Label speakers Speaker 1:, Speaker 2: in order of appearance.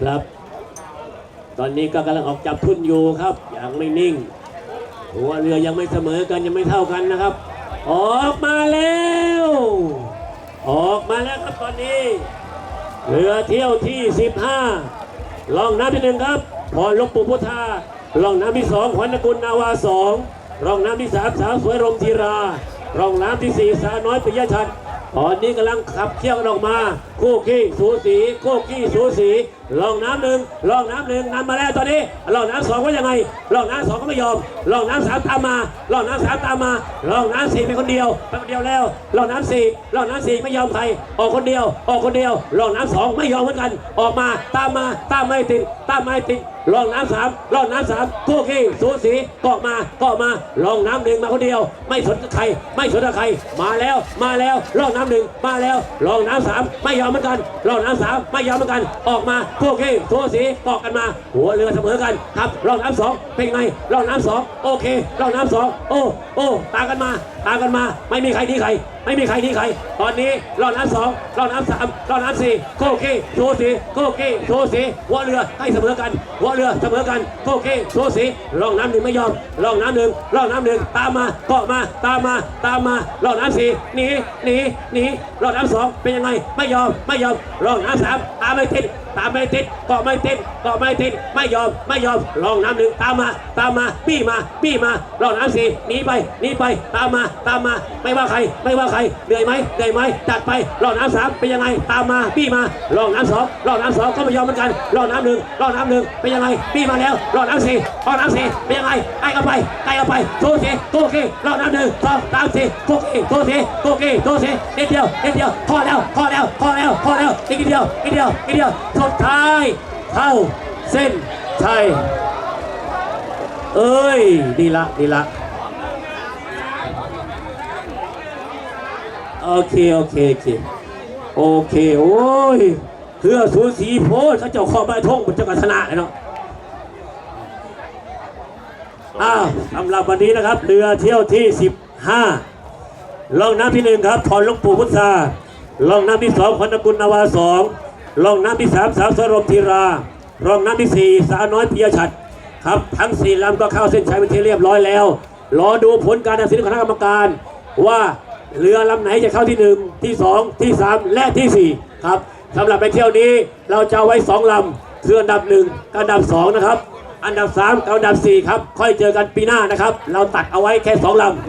Speaker 1: ครับ ตอนนี้ก็กำลังออกจับทุนอยู่ครับยังไม่นิ่ง หัวเรือยังไม่เสมอกันยังไม่เท่ากันนะครับ ออกมาแล้ว ออกมาแล้วครับตอนนี้ เรือเที่ยวที่ 15ลองน้ำที่หนึ่งครับพรหลวงปู่พุทธาลองน้ำที่สองขวัญกุลนาวาสองรองน้ำที่สามสาวสวยรมธีรารองน้ำที่สี่สาวน้อยปิยชัด ตอนนี้กำลังขับเคี่ยวกันออกมาคู่ขี้สูสีคู่ขี้สูสีลองน้ำหนึ่งลองน้ำหนึ่งนำมาแล้วตอนนี้ลองน้ำสองว่ายังไงลองน้ำสองก็ไม่ยอมลองน้ำสามตามมาลองน้ำสามตามมาลองน้ำสี่เป็นคนเดียวเป็นคนเดียวแล้วลองน้ำสี่ลองน้ำสี่ไม่ยอมใครออกคนเดียว ออกคนเดียวลองน้ำสองไม่ยอมเหมือนกัน ออกมาตามมาตามไม่ติด ตามไม่ติดลองน้ำสามลองน้ำสามคู่ขี้สูสีก็มาก็มาลองน้ำหนึ่งมาคนเดียว ไม่สนใครไม่สนใครมาแล้วมาแล้วลองน้ำหนึ่งมาแล้วลองน้ำสามไม่ยอมเหมือนกันลองน้ำสามไม่ยอมเหมือนกัน ออกมาคู่ขี้สูสีกาะกันมา หัวเรือเสมอกันครับลองน้ำสองเป็นไงลองน้ำสองโอเคลองน้ำสองโอ้โอ้ตามกันมาตามกันมา ไม่มีใครดีใครไม่มีใครดีใคร ตอนนี้รอบน้ำสองรอบน้ำสามรอบน้ำสี่โคเกโซสีโคเกโซสีหัวเรือให้เสมอกันหัวเรือเสมอกันโคเกโซสีรองน้ำหนึ่งไม่ยอมรองน้ำหนึ่งรองน้ำหนึ่งตามมาเกาะมาตามมาตามมารองน้ำสี่หนีหนีหนีรองน้ำสองเป็นยังไงไม่ยอมไม่ยอมรองน้ำสามตามไม่ติด ไม่ติดกาะไม่ติดกาะไม่ติดไม่ยอมไม่ยอมรองน้ำหนึ่งตามมาตามมาปี้มาปี้มารองน้ำสี่หนีไปหนีไปตามมาตามมา ไม่ว่าใคร ไม่ว่าใครเหนื่อยไหมเหนื่อยไหมจัดไปรองน้ำสามเป็นยังไงตามมาปี้มารองน้ำสองรองน้ำสองก็ไม่ยอมเหมือนกันรองน้ำหนึ่งรองน้ำหนึ่งเป็นยังไงปี้มาแล้วรองน้ำสี่รองน้ำสี่เป็นยังไงใกล้เข้าไปใกล้เข้าไปโซสีโซกีรองน้ำหนึ่งสองสามสี่โซกีโซสีโซกีโซสีนิดเดียวนิดเดียวพอแล้วพอแล้วพอแล้ว อีกนิดเดียวอีกนิดเดียวอีกนิดเดียวสุดท้ายเข้าเส้นชัยเอ้ยดีละดีละโอเคโอเคโอเคโอเคโอ้ยเพื่อสูสีโพดเขาเจ้าข้อไม้ท่งมันจะกัชนะเลยเนาะอ้าวสำหรับวันนี้นะครับ เรือเที่ยวที่ 15ลองน้ำที่หนึ่งครับพรหลงปู่พุทธา ลองน้ำที่สองขวัญกุลนาวาสองลองน้ำที่สามสาวสรมธีราลองน้ำที่สี่สาวน้อยพิยชัดครับทั้งสี่ลำก็เข้าเส้นชัยเป็นที่เรียบร้อยแล้ว รอดูผลการตัดสินของคณะกรรมการ ว่าเรือลำไหนจะเข้าที่หนึ่งที่สองที่สามและที่สี่ครับสำหรับไปเที่ยวนี้เราจะเอาไว้สองลำคืออันดับหนึ่งกับอันดับสองนะครับ อันดับสามกับอันดับสี่ครับค่อยเจอกันปีหน้านะครับ เราตัดเอาไว้แค่สองลำนะครับ